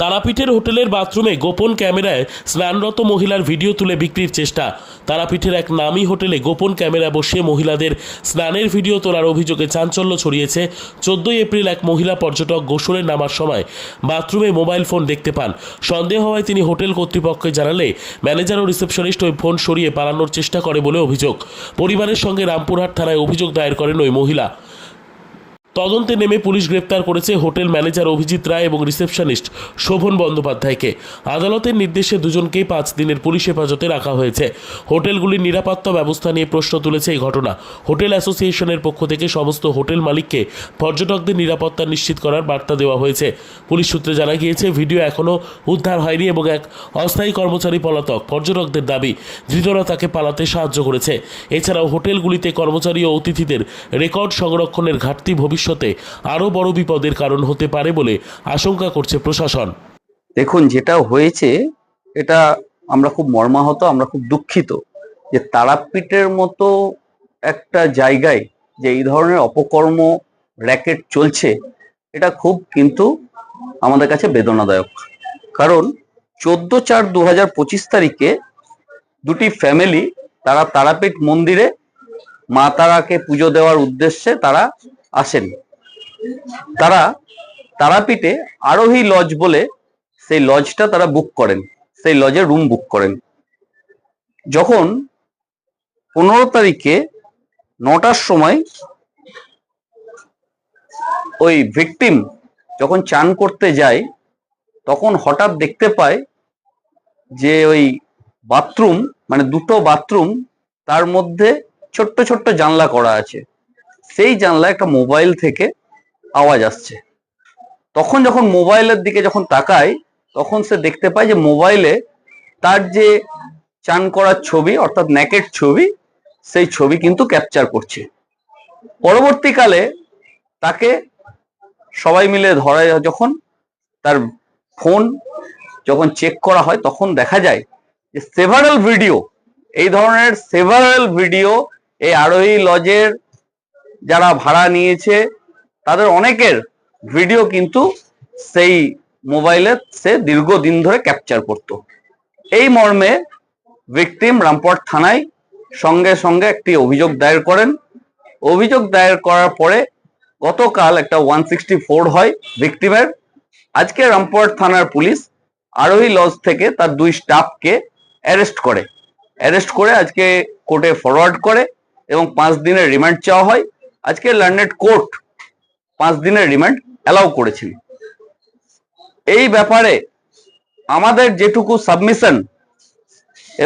তারাপীঠের হোটেলের বাথরুমে গোপন ক্যামেরায় স্নানরত মহিলার ভিডিও তুলে বিক্রির চেষ্টা। তারাপীঠের এক নামী হোটেলে গোপন ক্যামেরা বসিয়ে মহিলাদের স্নানের ভিডিও তোলার অভিযোগে চাঞ্চল্য ছড়িয়েছে। চোদ্দই এপ্রিল এক মহিলা পর্যটক গোসলে নামার সময় বাথরুমে মোবাইল ফোন দেখতে পান। সন্দেহ হওয়ায় তিনি হোটেল কর্তৃপক্ষকে জানালে ম্যানেজার ও রিসেপশনিস্ট ওই ফোন সরিয়ে পালানোর চেষ্টা করে বলে অভিযোগ। পরিবারের সঙ্গে রামপুরহাট থানায় অভিযোগ দায়ের করেন ওই মহিলা। তদন্তে নেমে পুলিশ গ্রেপ্তার করেছে হোটেল ম্যানেজার অভিজিৎ রায় এবং রিসেপশনিস্ট শোভন বন্দ্যোপাধ্যায়কে। আদালতের নির্দেশে দুজনকেই পাঁচ দিনের পুলিশ হেফাজতে রাখা হয়েছে। হোটেলগুলির নিরাপত্তা ব্যবস্থা নিয়ে প্রশ্ন তুলেছে এই ঘটনা। হোটেল অ্যাসোসিয়েশনের পক্ষ থেকে সমস্ত হোটেল মালিককে পর্যটকদের নিরাপত্তা নিশ্চিত করার বার্তা দেওয়া হয়েছে। পুলিশ সূত্রে জানা গিয়েছে, ভিডিও এখনও উদ্ধার হয়নি এবং এক অস্থায়ী কর্মচারী পলাতক। পর্যটকদের দাবি, ধৃতরা তাকে পালাতে সাহায্য করেছে। এছাড়াও হোটেলগুলিতে কর্মচারী ও অতিথিদের রেকর্ড সংরক্ষণের ঘাটতি ভবিষ্যতে আরও বড় বিপদের কারণ হতে পারে বলে আশঙ্কা করছে প্রশাসন। দেখুন, যেটা হয়েছে, এটা আমরা খুব মর্মাহত, আমরা খুব দুঃখিত যে তারাপীঠের মতো একটা জায়গায় যে এই ধরনের অপকর্ম, র্যাকেট চলছে, এটা খুব কিন্তু আমাদের কাছে বেদনাদায়ক। কারণ চোদ্দ চার দু হাজার পঁচিশ তারিখে দুটি ফ্যামিলি তারা তারাপীঠ মন্দিরে মা তারাকে পুজো দেওয়ার উদ্দেশ্যে তারা আসেন। তারা তারাপীঠে আরোহী লজ বলে সেই লজটা তারা বুক করেন, সেই লজে রুম বুক করেন। যখন পনেরো তারিখে নটার সময় ওই ভিকটিম যখন চান করতে যায়, তখন হঠাৎ দেখতে পায় যে ওই বাথরুম মানে দুটো বাথরুম তার মধ্যে ছোট্ট ছোট্ট জানলা করা আছে। সেই জানলা একটা মোবাইল থেকে আওয়াজ আসছে। তখন যখন মোবাইলের দিকে যখন তাকায় তখন সে দেখতে পায় যে মোবাইলে তার যে চান করার ছবি, অর্থাৎ ন্যাকেট ছবি, সেই ছবি কিন্তু ক্যাপচার করছে। পরবর্তীকালে তাকে সবাই মিলে ধরা যখন তার ফোন যখন চেক করা হয়, তখন দেখা যায় যে সেভারাল ভিডিও এই ধরনের সেভারাল ভিডিও এই আরোহী লজের যারা ভাড়া নিয়েছে, তাদের অনেকের ভিডিও কিন্তু সেই মোবাইলে সে দীর্ঘদিন ধরে ক্যাপচার করত। এই মর্মে ভিকটিম রামপট থানায় সঙ্গে সঙ্গে একটি অভিযোগ দায়ের করেন। অভিযোগ দায়ের করার পরে গতকাল একটা ওয়ান সিক্সটি ফোর হয় ভিকটিমের আজকে রামপুরহাট থানার পুলিশ আরোহী লজ থেকে তার দুই স্টাফকে অ্যারেস্ট করে। অ্যারেস্ট করে আজকে কোর্টে ফরওয়ার্ড করে এবং পাঁচ দিনের রিমান্ড চাওয়া হয়। আজকে লার্নেড কোর্ট পাঁচ দিনের রিমান্ড অ্যালাউ করেছিল। এই ব্যাপারে আমাদের যেটুকু সাবমিশন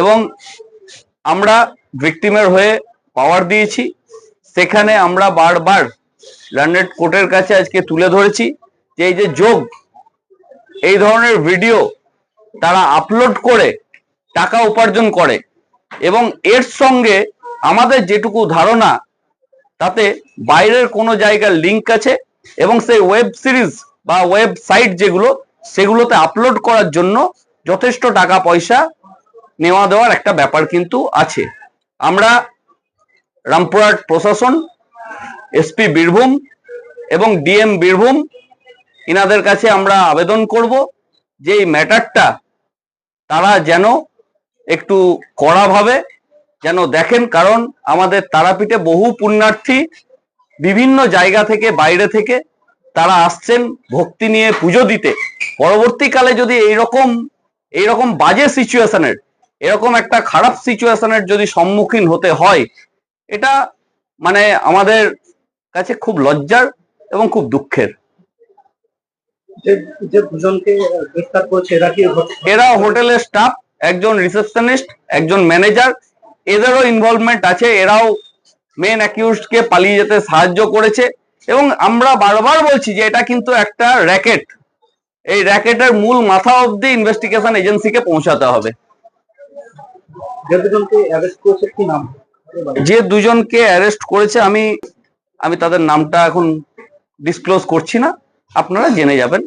এবং আমরা ভিকটিমের হয়ে পাওয়ার দিয়েছি, সেখানে আমরা বারবার লার্নেড কোর্টের কাছে আজকে তুলে ধরেছি যে এই যে যোগ, এই ধরনের ভিডিও তারা আপলোড করে টাকা উপার্জন করে এবং এর সঙ্গে আমাদের যেটুকু ধারণা তাতে বাইরের কোনো জায়গার লিংক আছে এবং সেই ওয়েব সিরিজ বা ওয়েবসাইট যেগুলো, সেগুলোতে আপলোড করার জন্য যথেষ্ট টাকা পয়সা নেওয়া দেওয়ার একটা ব্যাপার কিন্তু আছে। আমরা রামপুরহাট প্রশাসন এসপি বীরভূম এবং ডিএম বীরভূম, ইনাদের কাছে আমরা আবেদন করব যে এই ম্যাটারটা তারা যেন একটু কড়াভাবে যেন দেখেন কারণ আমাদের তারাপীঠে বহু পুণ্যার্থী বিভিন্ন জায়গা থেকে বাইরে থেকে তারা আসছেন ভক্তি নিয়ে পুজো দিতে। পরবর্তীকালে যদি এইরকম এইরকম বাজে সিচুয়েশনের এরকম একটা খারাপ সিচুয়েশনের যদি সম্মুখীন হতে হয় এটা মানে আমাদের কাছে খুব লজ্জার এবং খুব দুঃখের। এরা হোটেলের স্টাফ একজন রিসেপশনিস্ট একজন ম্যানেজার এদেরও ইনভলভমেন্ট আছে এরাও মেন অ্যাকিউজড কে পালিয়ে যেতে সাহায্য করেছে। এবং আমরা বারবার বলছি যে এটা কিন্তু একটা র্যাকেট এই র্যাকেটের মূল মাথা অবধি ইনভেস্টিগেশন এজেন্সিকে পৌঁছাতে হবে। যে দুজনকে অ্যারেস্ট করেছে আমি আমি তাদের নামটা এখন ডিসক্লোজ করছি না। আপনারা জেনে যাবেন।